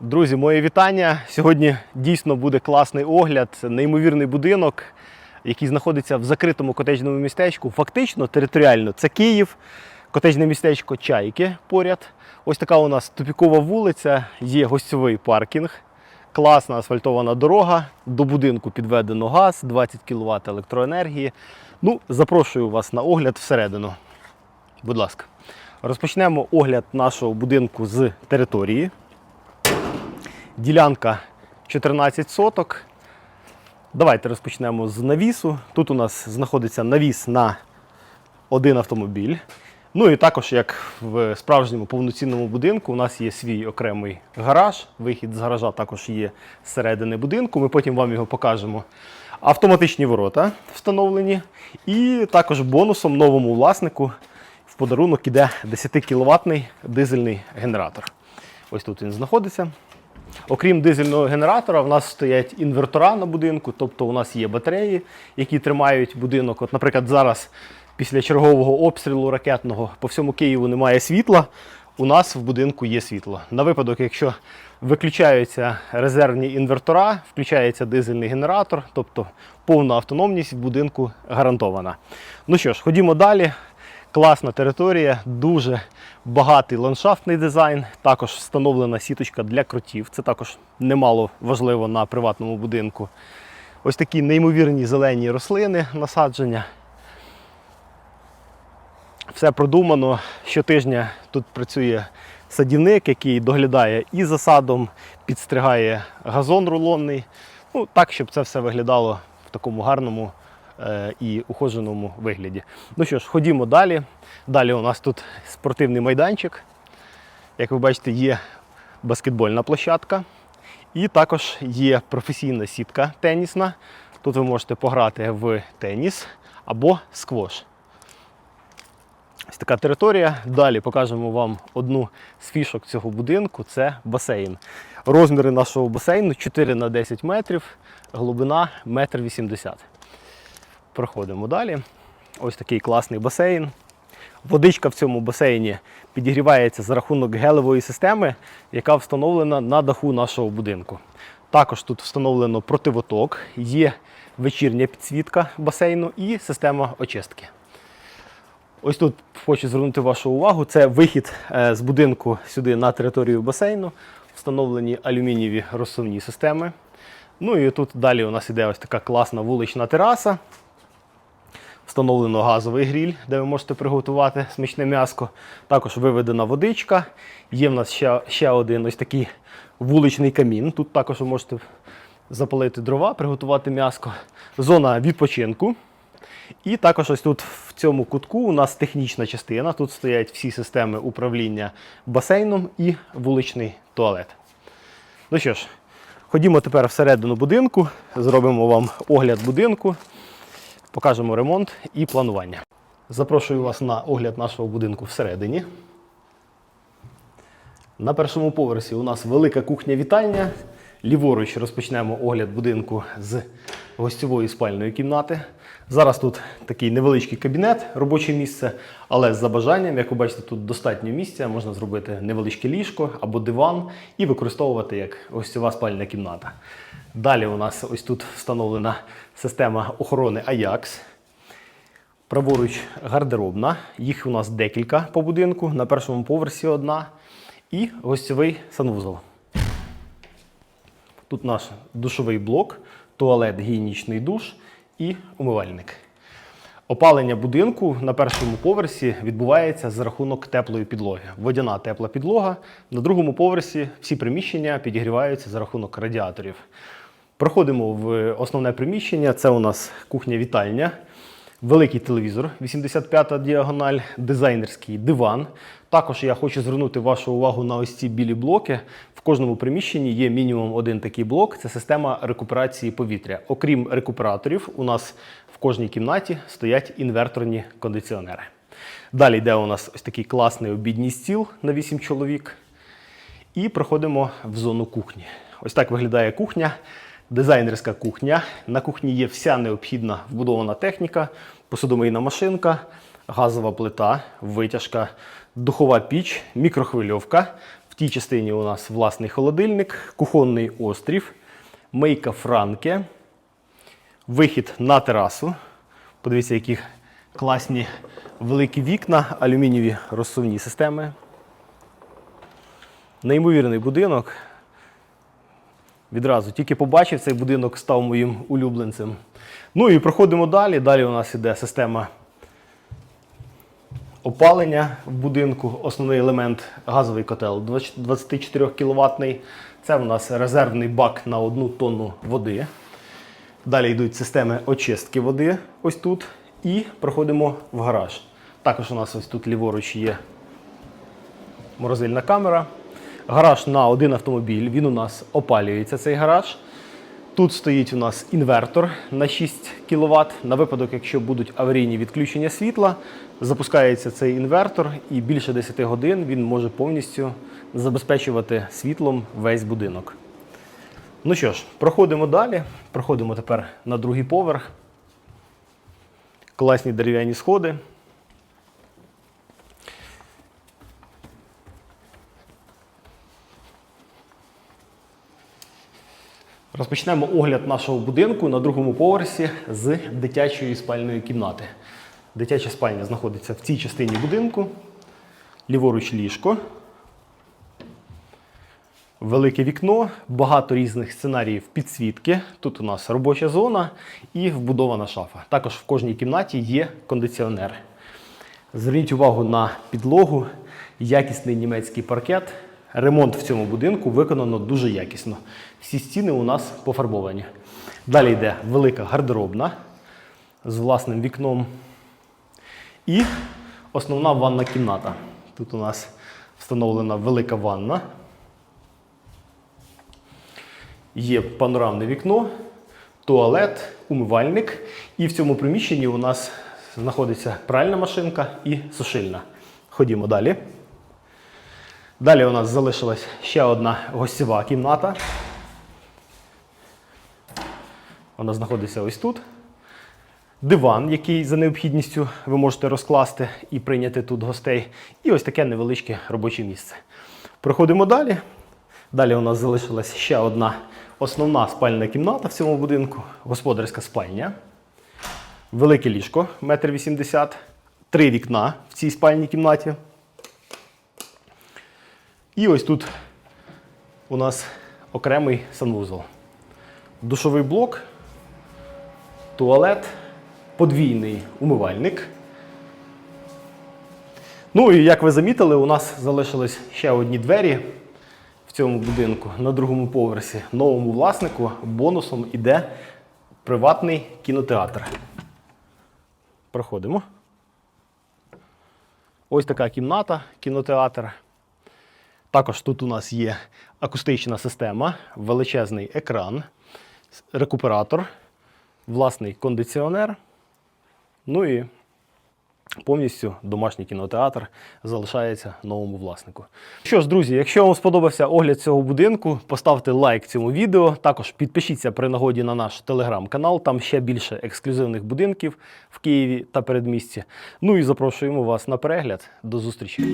Друзі, моє вітання. Сьогодні дійсно буде класний огляд, неймовірний будинок, який знаходиться в закритому котеджному містечку. Фактично, територіально це Київ, котеджне містечко Чайки поряд. Ось така у нас тупікова вулиця, є гостьовий паркінг, класна асфальтована дорога. До будинку підведено газ, 20 кВт електроенергії. Ну, запрошую вас на огляд всередину. Будь ласка. Розпочнемо огляд нашого будинку з території. Ділянка 14 соток. Давайте розпочнемо з навісу. Тут у нас знаходиться навіс на один автомобіль. Ну і також, як в справжньому повноцінному будинку, у нас є свій окремий гараж. Вихід з гаража також є з середини будинку. Ми потім вам його покажемо. Автоматичні ворота встановлені. І також бонусом новому власнику в подарунок іде 10 кВт дизельний генератор. Ось тут він знаходиться. Окрім дизельного генератора, в нас стоять інвертора на будинку, тобто у нас є батареї, які тримають будинок. От, наприклад, зараз після чергового обстрілу ракетного по всьому Києву немає світла. У нас в будинку є світло. На випадок, якщо виключаються резервні інвертора, включається дизельний генератор, тобто повна автономність в будинку гарантована. Ну що ж, ходімо далі. Класна територія, дуже багатий ландшафтний дизайн. Також встановлена сіточка для кротів. Це також немало важливо на приватному будинку. Ось такі неймовірні зелені рослини насадження. Все продумано. Щотижня тут працює садівник, який доглядає і за садом, підстригає газон рулонний. Ну, так, щоб це все виглядало в такому гарному і ухоженому вигляді. Ну що ж, ходімо далі. Далі у нас тут спортивний майданчик. Як ви бачите, є баскетбольна площадка. І також є професійна сітка тенісна. Тут ви можете пограти в теніс або сквош. Ось така територія. Далі покажемо вам одну з фішок цього будинку це басейн. Розміри нашого басейну 4 на 10 метрів, глибина 1,80 м. Проходимо далі. Ось такий класний басейн. Водичка в цьому басейні підігрівається за рахунок гелевої системи, яка встановлена на даху нашого будинку. Також тут встановлено противоток, є вечірня підсвітка басейну і система очистки. Ось тут хочу звернути вашу увагу. Це вихід е, з будинку сюди на територію басейну. Встановлені алюмінієві розсувні системи. Ну і тут далі у нас іде ось така класна вулична тераса. Встановлено газовий гріль, де ви можете приготувати смачне м'яско. Також виведена водичка. Є в нас ще, ще один ось такий вуличний камін. Тут також ви можете запалити дрова, приготувати м'яско. Зона відпочинку. І також ось тут в цьому кутку у нас технічна частина. Тут стоять всі системи управління басейном і вуличний туалет. Ну що ж, ходімо тепер всередину будинку, зробимо вам огляд будинку, покажемо ремонт і планування. Запрошую вас на огляд нашого будинку всередині. На першому поверсі у нас велика кухня-вітальня. Ліворуч розпочнемо огляд будинку з гостьової спальної кімнати. Зараз тут такий невеличкий кабінет, робоче місце, але за бажанням, як ви бачите, тут достатньо місця, можна зробити невеличке ліжко або диван і використовувати як гостьова спальна кімната. Далі у нас ось тут встановлена система охорони Ajax. Праворуч гардеробна. Їх у нас декілька по будинку. На першому поверсі одна. І гостьовий санвузол. Тут наш душовий блок, туалет, гігієнічний душ і умивальник. Опалення будинку на першому поверсі відбувається за рахунок теплої підлоги. Водяна тепла підлога. На другому поверсі всі приміщення підігріваються за рахунок радіаторів. Проходимо в основне приміщення. Це у нас кухня-вітальня. Великий телевізор, 85-та діагональ, дизайнерський диван. Також я хочу звернути вашу увагу на ось ці білі блоки. В кожному приміщенні є мінімум один такий блок це система рекуперації повітря. Окрім рекуператорів, у нас в кожній кімнаті стоять інверторні кондиціонери. Далі йде у нас ось такий класний обідній стіл на 8 чоловік. І проходимо в зону кухні. Ось так виглядає кухня. Дизайнерська кухня. На кухні є вся необхідна вбудована техніка, посудомийна машинка, газова плита, витяжка, духова піч, мікрохвильовка. В тій частині у нас власний холодильник, кухонний острів, мийка Франке, вихід на терасу. Подивіться, які класні великі вікна, алюмінієві розсувні системи. Неймовірний будинок. Відразу тільки побачив цей будинок, став моїм улюбленцем. Ну і проходимо далі. Далі у нас іде система опалення в будинку. Основний елемент газовий котел 24 кВт. Це у нас резервний бак на одну тонну води. Далі йдуть системи очистки води ось тут. І проходимо в гараж. Також у нас ось тут ліворуч є морозильна камера. Гараж на один автомобіль. Він у нас опалюється цей гараж. Тут стоїть у нас інвертор на 6 кВт. На випадок, якщо будуть аварійні відключення світла, запускається цей інвертор і більше 10 годин він може повністю забезпечувати світлом весь будинок. Ну що ж, проходимо далі. Проходимо тепер на другий поверх. Класні дерев'яні сходи. Розпочнемо огляд нашого будинку на другому поверсі з дитячої спальної кімнати. Дитяча спальня знаходиться в цій частині будинку. Ліворуч ліжко. Велике вікно, багато різних сценаріїв підсвітки. Тут у нас робоча зона і вбудована шафа. Також в кожній кімнаті є кондиціонер. Зверніть увагу на підлогу, якісний німецький паркет. Ремонт в цьому будинку виконано дуже якісно. Всі стіни у нас пофарбовані. Далі йде велика гардеробна з власним вікном. І основна ванна кімната. Тут у нас встановлена велика ванна. Є панорамне вікно, туалет, умивальник. І в цьому приміщенні у нас знаходиться пральна машинка і сушильна. Ходімо далі. Далі у нас залишилась ще одна гостєва кімната. Вона знаходиться ось тут. Диван, який за необхідністю ви можете розкласти і прийняти тут гостей. І ось таке невеличке робоче місце. Проходимо далі. Далі у нас залишилась ще одна основна спальна кімната в цьому будинку, господарська спальня. Велике ліжко 1,80 м, три вікна в цій спальній кімнаті. І ось тут у нас окремий санвузол. Душовий блок, туалет, подвійний умивальник. Ну і як ви замітили, у нас залишились ще одні двері в цьому будинку на другому поверсі. Новому власнику бонусом іде приватний кінотеатр. Проходимо. Ось така кімната, кінотеатр. Також тут у нас є акустична система, величезний екран, рекуператор, власний кондиціонер. Ну і повністю домашній кінотеатр залишається новому власнику. Що ж, друзі, якщо вам сподобався огляд цього будинку, поставте лайк цьому відео. Також підпишіться при нагоді на наш телеграм-канал. Там ще більше ексклюзивних будинків в Києві та передмісті. Ну і запрошуємо вас на перегляд. До зустрічі!